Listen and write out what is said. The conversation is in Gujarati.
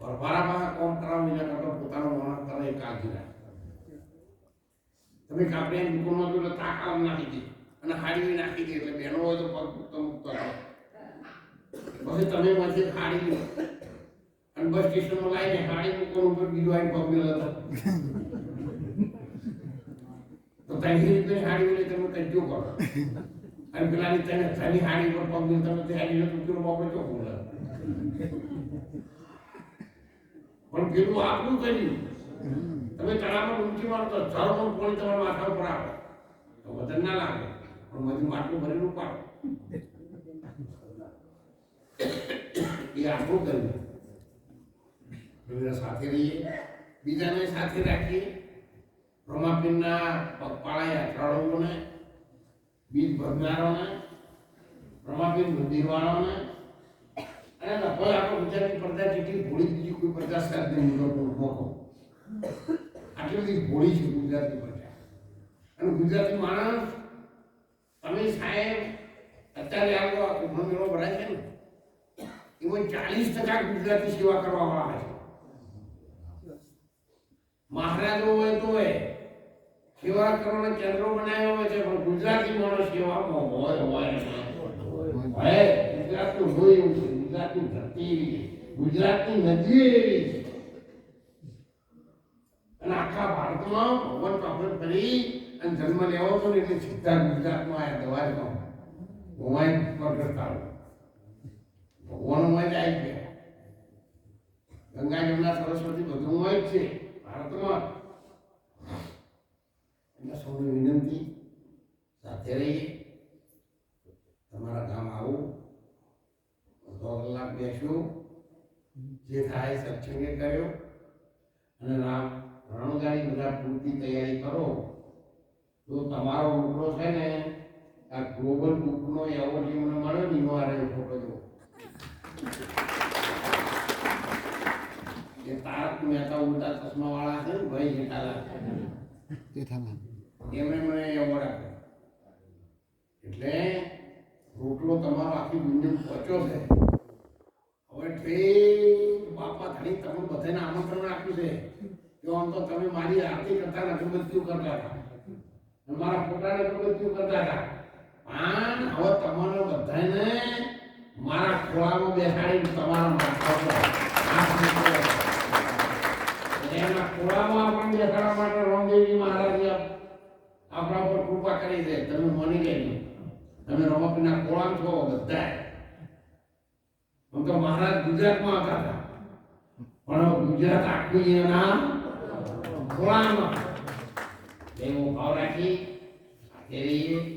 પરભારામાં કોમ કરાવ બીજા કરતો પોતાનો માણસ કરે એ કાળજી તમે કાપડે દુકાનમાં જો તાકાવ નાખી દે અને હાડી નાખી દે એટલે બેનો હોય તો પગ મુક્તો મુક્તો પછી તમે માંથી હાડી અને બસ સ્ટેશનમાં લાવીને હાડી મૂકવાનું ઉપર બીજું આવીને પગ મેળવતો તો ત્યાંથી રીતે હાડી લઈ તમે કજ્જો કરો? અને પેલાની તને હાડી પર પગ મેળ તમે તે હાડી લો તો બાપડે ચોખ્ખું પણ પેલું આપણું કર્યું તમે તળાવમાં ડૂબકી મારો તો પણ પાણી તમારા માથા ઉપર આવે. તો વજન ના લાગે, પણ બધું માટલું ભરેલું પાડો એ આપણું કર્યું. સાથે રહીએ, બીજાને સાથે રાખીએ. રમાપીરના પગપાળા યાત્રાળુઓને બીજ ભરનારોને રમાપીર મંદિરવાળાઓને અને લગભગ આપણે ગુજરાતી પડદા જેટલી ભોળી બીજી કોઈ પડદા સાહેબ મોકો આટલી બધી ભોળી છે ગુજરાતી પડદા. અને ગુજરાતી માણસ, તમે સાહેબ, અત્યારે આવો કુંભ મેળો ભરાય છે ને એમાં ચાલીસ ટકા ગુજરાતી સેવા કરવા વાળા છે. મહારાજો હોય તો હોય, સેવા કરવાના કેન્દ્રો બનાવ્યા હોય છે, પણ ગુજરાતી માણસ હોય હોય હોય ગુજરાતનું હોય એવું છે ગુજરાતની ધરતી એવી ગુજરાતની નદી એવી છે. અને આખા ભારતમાં ભગવાન આપણે કરી અને જન્મ લેવો હતો એટલે સીધા ગુજરાતમાં આવ્યા દવારમાં ભગવાન પ્રગટ થયો ભગવાનમાં જ આવી ગયા. ગંગા જમના સરસ્વતી બધું હોય જ છે ભારતમાં. એટલે સૌને વિનંતી સાથે રહીએ. તમારા ગામ આવું. બેસ્યું જે થાય સત્સંગે કર્યો અને રણગાડી બધા પૂરતી તૈયારી કરો, તો તમારો ઉપરો છે ને, આ ગ્લોબલ બુકનો એવોર્ડ જે મને મળ્યો ને, એનો આરે ફોટો જો એ તારક મહેતા ઉલટા ચશ્મા વાળા છે ભાઈ જેઠાલા જેઠાલા એમણે મને એવોર્ડ આપ્યો. એટલે રોટલો તમારો આખી દુનિયા પહોંચ્યો છે. ઠેક બાપા ધણી તમે બધાને આમંત્રણ આપ્યું છે. કે આમ તો તમે મારી આરતી કરતા અગરબત્તીઓ કરતા હતા. મારા પોતાને અગરબત્તીઓ કરતા હતા. પણ હવે તમારે બધાને મારા ખોળામાં બેસાડી તમારા માથા પર એના ખોળામાં આપણને બેસાડવા માટે રામદેવજી મહારાજે આપણા ઉપર કૃપા કરી દે તમે મની લેજો. તમે રમતના ખોળામ છો બધા આમ તો મહારાજ ગુજરાતમાં હતા. પણ ગુજરાત આખું એના ખોળામાં. એવો ભાવ રાખી. સાથે રહીએ.